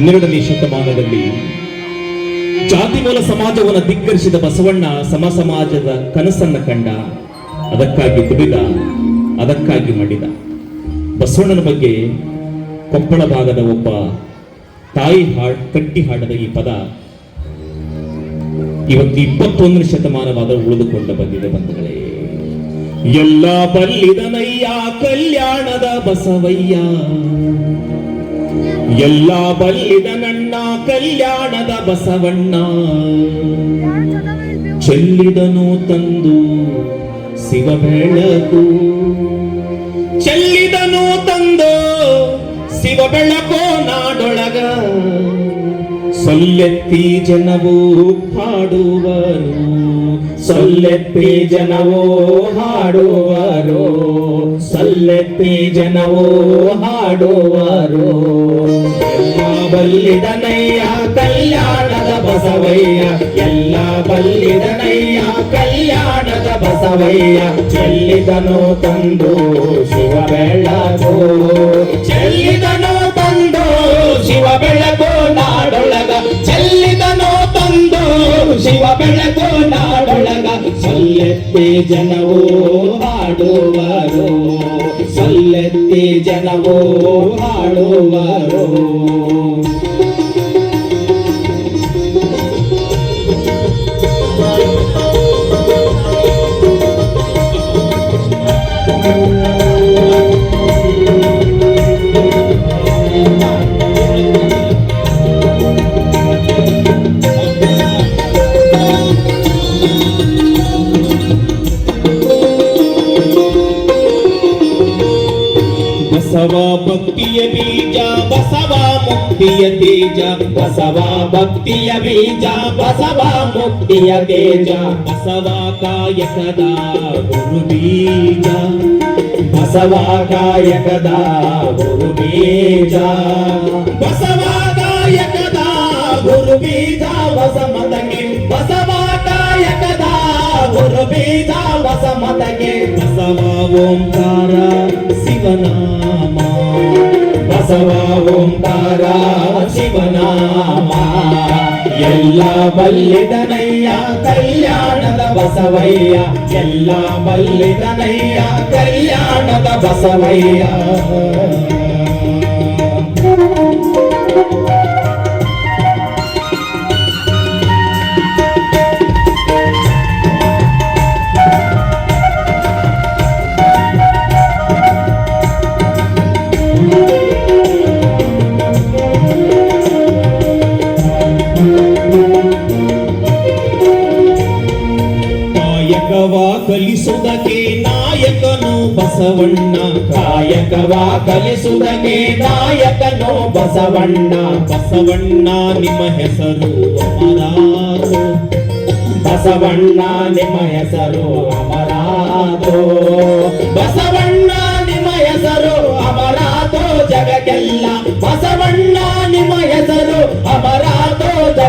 ಹನ್ನೆರಡನೇ ಶತಮಾನದಲ್ಲಿ ಜಾತಿ ಮೂಲ ಸಮಾಜವನ್ನು ಧಿಕ್ಕರಿಸಿದ ಬಸವಣ್ಣ ಸಮ ಸಮಾಜದ ಕನಸನ್ನ ಕಂಡ, ಅದಕ್ಕಾಗಿ ದುಡಿದ ಅದಕ್ಕಾಗಿ ಮಾಡಿದ. ಬಸವಣ್ಣನ ಬಗ್ಗೆ ಕೊಪ್ಪಳ ಭಾಗದ ಒಬ್ಬ ತಾಯಿ ಹಾಡ್, ಕಟ್ಟಿ ಹಾಡದ ಈ ಪದ ಇವತ್ತು ಇಪ್ಪತ್ತೊಂದನೇ ಶತಮಾನವಾದ ಉಳಿದುಕೊಂಡು ಬಂದಿದೆ ಬಂಧುಗಳೇ. ಎಲ್ಲ ಬಲ್ಲಿದನಯ್ಯ, ಕಲ್ಯಾಣದ ಬಸವಯ್ಯ. ಎಲ್ಲ ಬಲ್ಲಿದ ನನ್ನ ಕಲ್ಯಾಣದ ಬಸವಣ್ಣ. ಚೆಲ್ಲಿದನು ತಂದು ಶಿವ ಬೆಳಕು ಚೆಲ್ಲಿದನು ತಂದು ಶಿವ ಬೆಳಕೋ ನಾಡೊಳಗ. ಸೊಲ್ಲೆತ್ತಿ ಜನವು ಹಾಡುವರು, ಸೊಲ್ಲೆತ್ತಿ ಜನವೋ ಹಾಡುವರು, ಸೊಲ್ಲೆತ್ತಿ ಜನವೋ ಹಾಡುವರು. ಎಲ್ಲ ಬಲ್ಲಿದನಯ್ಯ ಕಲ್ಯಾಣದ ಬಸವಯ್ಯ, ಎಲ್ಲ ಬಲ್ಲಿದನಯ್ಯ ಕಲ್ಯಾಣದ ಬಸವಯ್ಯ, ಚೆಲ್ಲಿದನು ತಂದು ಶಿವ ಬೆಳಗೋ ಚೆಲ್ಲಿದನು ತಂದು ಶಿವ ಬೆಳಗೋ ನಾಡೊಳಗ ಚೆಲ್ಲಿದನು ತಂದು ಶಿವ ಬೆಳಗು ನಾಡೊಳಗ ಸೊಲ್ಲೆತ್ತೆ ಜನವೋ ಹಾಡುವರು. ಸೊಲ್ಲೆತ್ತೆ ಜನವೋ ಹಾಡುವರು. ಬಸವ ಭಕ್ತಿಯ ಬೀಜ ಬಸವ ಮುಕ್ತಿಯ ತೇಜ ಬಸವ ಭಕ್ತಿಯ ಬೀಜ ಬಸವ ಮುಕ್ತಿಯ ತೇಜ ಬಸವ ಕಾಯಕದ ಗುರು ಬೀಜ ಬಸವ ಕಾಯಕದ ಗುರು ಬೀಜ ಬಸವ ಕಾಯಕದ ಗುರು ಬೀಜ ಹೊಸ ಮತಕ್ಕೆ ಬಸವ ಕಾಯಕದ ಗುರು ಬೀಜ ಹೊಸ ಮತಕ್ಕೆ ಬಸವ ಓಂಕಾರ ಎಲ್ಲ ಬಲ್ಲಿದನಯ್ಯ ಕಲ್ಯಾಣದ ಬಸವಯ್ಯ ಎಲ್ಲ ಬಲ್ಲಿದನಯ್ಯ ಕಲ್ಯಾಣದ ಬಸವಯ್ಯ ಕಲಿಸುವುದಕ್ಕೆ ನಾಯಕನು ಬಸವಣ್ಣ, ಕಾಯಕವಾ ಕಲಿಸುವುದಕ್ಕೆ ನಾಯಕನು ಬಸವಣ್ಣ. ಬಸವಣ್ಣ, ನಿಮ್ಮ ಹೆಸರು ಅಮರಾದು ಬಸವಣ್ಣ, ನಿಮ್ಮ ಹೆಸರು ಅಮರಾದು ಬಸವಣ್ಣ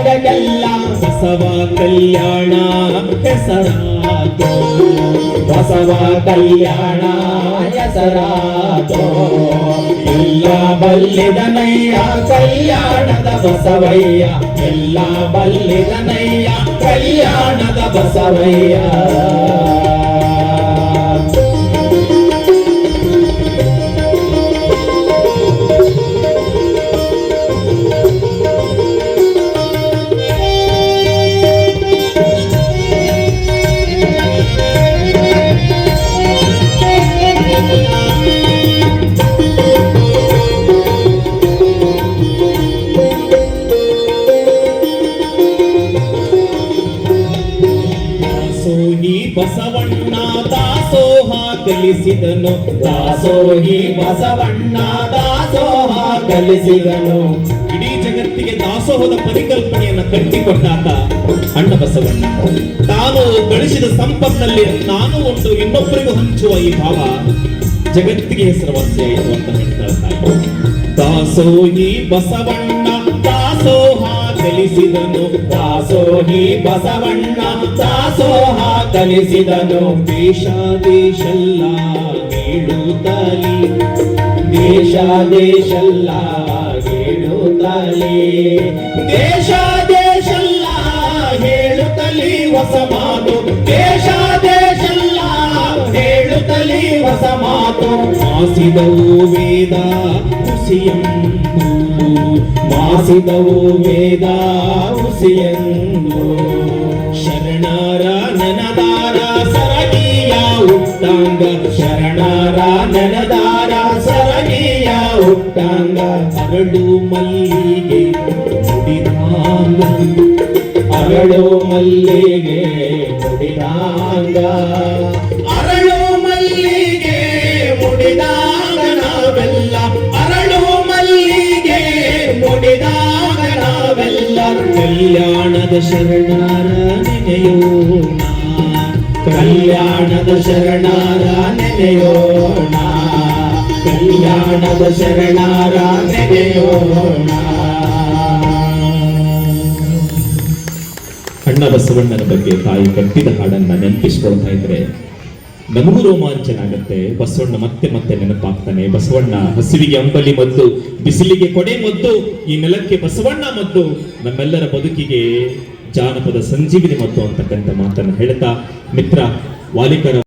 ಅಮರಾತು ಜಗಕ್ಕೆಲ್ಲ ಬಸವ ಕಲ್ಯಾಣ ಹೆಸರಾತು ಬಸವ ಕಲ್ಯಾಣ ಹೆಸರಾತು ಎಲ್ಲ ಬಲ್ಲಿದನಯ್ಯ ಕಲ್ಯಾಣದ ಬಸವಯ್ಯ ಎಲ್ಲ ಬಲ್ಲಿದನಯ್ಯ ಕಲ್ಯಾಣದ ಬಸವಯ್ಯ ಬಸವಣ್ಣ ದಾಸೋಹ ಕಲಿಸಿದನು ದಾಸೋಹಿ ಬಸವಣ್ಣ ದಾಸೋಹ ಕಲಿಸಿದನು ಇಡೀ ಜಗತ್ತಿಗೆ ದಾಸೋಹದ ಪರಿಕಲ್ಪನೆಯನ್ನು ಕಟ್ಟಿಕೊಟ್ಟಾತ ಅಣ್ಣ ಬಸವಣ್ಣ, ತಾನು ಗಳಿಸಿದ ಸಂಪತ್ತಿನಲ್ಲಿ ನಾನು ಒಂದು, ಇನ್ನೊಬ್ಬರಿಗೂ ಹಂಚುವ ಈ ಭಾವ ಜಗತ್ತಿಗೆ ಹೆಸರುವಾಸಿಯಾಯಿತು ಅಂತ ಹೇಳ್ತಾರೆ ದಾಸೋಹಿ ಬಸವಣ್ಣ, ದಾಸೋಹ ಕಲಿಸಿದನು ದಾಸೋಹಿ ಬಸವಣ್ಣ, ದಾಸೋಹ ಕಲಿಸಿದನು. ದೇಶ ದೇಶಲ್ಲ ನೀಡುತ್ತಲಿ ದೇಶ ದೇಶಲ್ಲ ಹೇಳುತ್ತಲೇ ದೇಶ ದೇಶಲ್ಲ ಹೇಳುತ್ತಲೇ ಹೊಸ ಮಾತು ದೇಶ ದೇಶಲ್ಲ ಹೊಸ ಮಾತು ಮಾಸಿದವು ವೇದ ಹುಸಿಯಂದು ಮಾಸಿದವು ವೇದ ಹುಸಿಯಂದು ಶರಣರ ನನದಾರ ಸರಣಿಯ ಉಟ್ಟಾಂಗ. ಶರಣರ ನನದಾರ ಸರಣಿಯ ಉಟ್ಟಾಂಗ. ಅರಡು ಮಲ್ಲಿಗೆ ಮುಡಿದಾಂಗ. ಅರಳು ಮಲ್ಲಿಗೆ ಮುಡಿದಾಂಗ. ಅರಳು ಮಲ್ಲಿಗೆ ಮುಡಿದಾಗ ನಾವೆಲ್ಲ ಅರಳು ಮಲ್ಲಿಗೆ ಮುಡಿದಾಗ ನಾವೆಲ್ಲ ಕಲ್ಯಾಣದ ಶರಣಾರ ನೆನೆಯೋಣ ಕಲ್ಯಾಣದ ಶರಣಾರ ನೆನೆಯೋಣ ಕಲ್ಯಾಣದ ಶರಣಾರ ನೆನೆಯೋಣ ಅಣ್ಣ ಬಸವಣ್ಣನ ಬಗ್ಗೆ ತಾಯಿ ಕಟ್ಟಿದ ಹಾಡನ್ನ ನೆನಪಿಸ್ಕೊಳ್ತಾ ಇದ್ರೆ ನಮಗೂ ರೋಮಾಂಚನ ಆಗುತ್ತೆ ಬಸವಣ್ಣ ಮತ್ತೆ ಮತ್ತೆ ನೆನಪಾಗ್ತಾನೆ. ಬಸವಣ್ಣ, ಹಸಿವಿಗೆ ಅಂಬಲಿ ಮದ್ದು, ಬಿಸಿಲಿಗೆ ಕೊಡೆ ಮದ್ದು, ಈ ನೆಲಕ್ಕೆ ಬಸವಣ್ಣ ಮದ್ದು. ನಮ್ಮೆಲ್ಲರ ಬದುಕಿಗೆ ಜಾನಪದ ಸಂಜೀವಿನಿ ಮದ್ದು ಅಂತಕ್ಕಂಥ ಮಾತನ್ನು ಹೇಳ್ತಾ, ಮಿತ್ರ ವಾಲಿಕರ